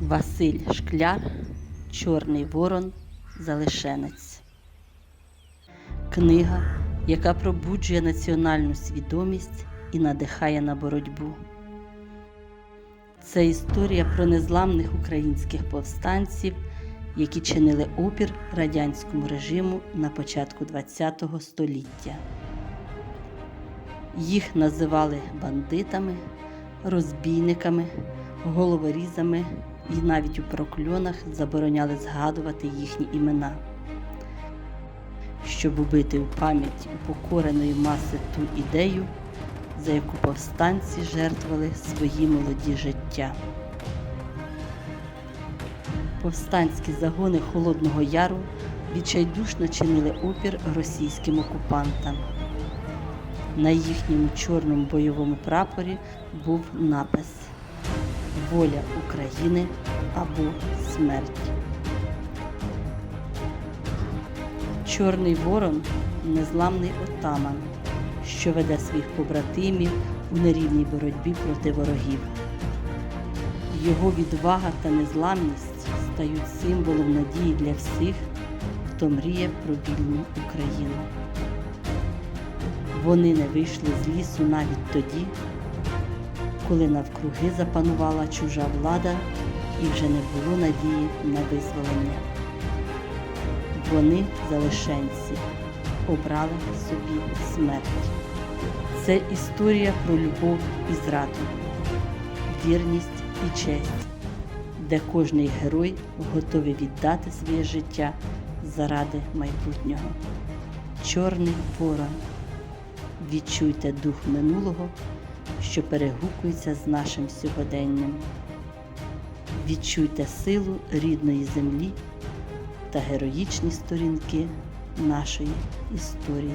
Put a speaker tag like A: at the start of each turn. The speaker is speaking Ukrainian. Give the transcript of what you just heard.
A: Василь Шкляр, Чорний Ворон, Залишенець. Книга, яка пробуджує національну свідомість і надихає на боротьбу. Це історія про незламних українських повстанців, які чинили опір радянському режиму на початку ХХ століття. Їх називали бандитами, розбійниками, головорізами і навіть у прокльонах забороняли згадувати їхні імена. Щоб убити у пам'ять упокореної маси ту ідею, за яку повстанці жертвували свої молоді життя. Повстанські загони Холодного Яру відчайдушно чинили опір російським окупантам. На їхньому чорному бойовому прапорі був напис Воля України або смерть. Чорний ворон незламний отаман, що веде своїх побратимів у нерівній боротьбі проти ворогів. Його відвага та незламність стають символом надії для всіх, хто мріє про вільну Україну. Вони не вийшли з лісу навіть тоді, коли навкруги запанувала чужа влада і вже не було надії на визволення. Вони, залишенці, обрали собі смерть. Це історія про любов і зраду, вірність і честь, де кожний герой готовий віддати своє життя заради майбутнього. Чорний ворон. Відчуйте дух минулого, що перегукується з нашим сьогоденням. Відчуйте силу рідної землі та героїчні сторінки нашої історії.